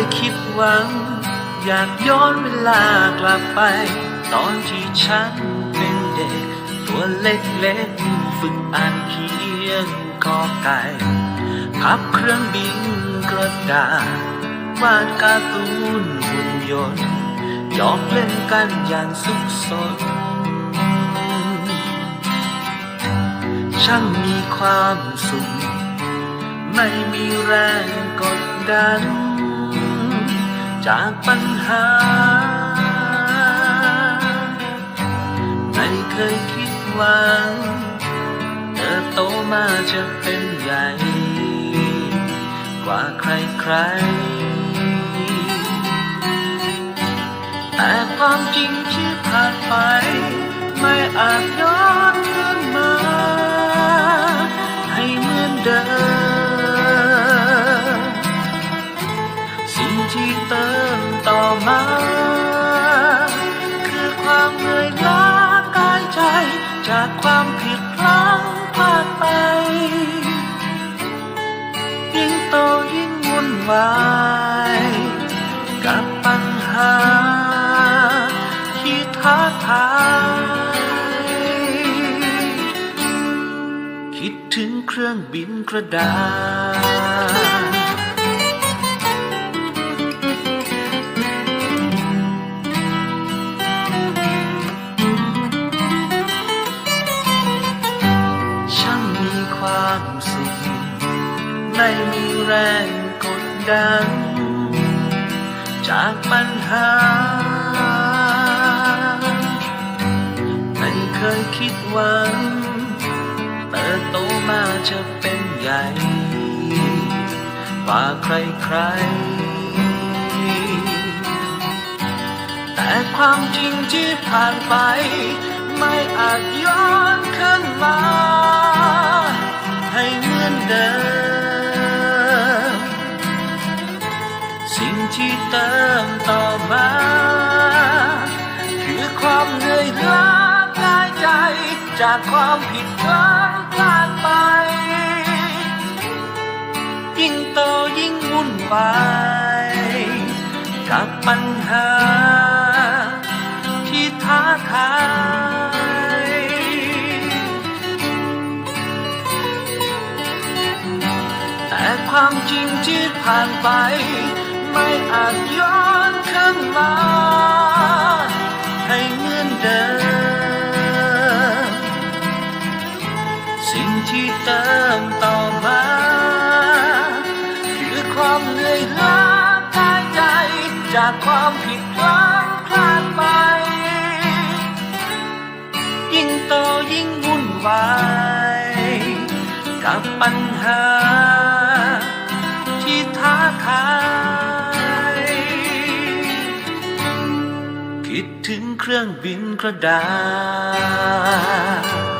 ยคิดหวัง อยากย้อนเวลากลับไป ตอนที่ฉันเป็นเด็ก ตัวเล็กๆฝึกอ่านเขียนกอไก่พับเครื่องบินกระดาษวาดการ์ตูนหุ่นยนต์หยอกเล่นกันอย่างสุขสนช่างมีความสุข ไม่มีแรงกดดัน จากปัญหา ไม่เคยคิดหวังเติบโตมาจะเป็นใหญ่ กว่าใครๆแต่ความจริงที่ผ่านไป ไม่อาจย้อน วายกับปัญหาที่ท้าทายคิดถึงเครื่องบินกระดาษช่างมีความสุขไม่มีแรงกด ดัน จากปัญหา ไม่เคยคิดหวังเติบโตมาจะเป็นใหญ่กว่าใครๆแต่ความจริงที่ผ่านไป ไม่อาจย้อนคืนมา เหนื่อยล้ากายใจ จากความผิดพลาดพลาดไป ยิ่งโตยิ่งวุ่นวายกับปัญหา ที่ท้าทายแต่ความจริงที่ผ่านไป ไม่อาจย้อนคืนมา ความเหนื่อยล้ากายใจ จากความผิดพลั้งพลาดไป ยิ่งโตยิ่งวุ่นวาย กับปัญหา ที่ท้าทายคิดถึงเครื่องบินกระดาษ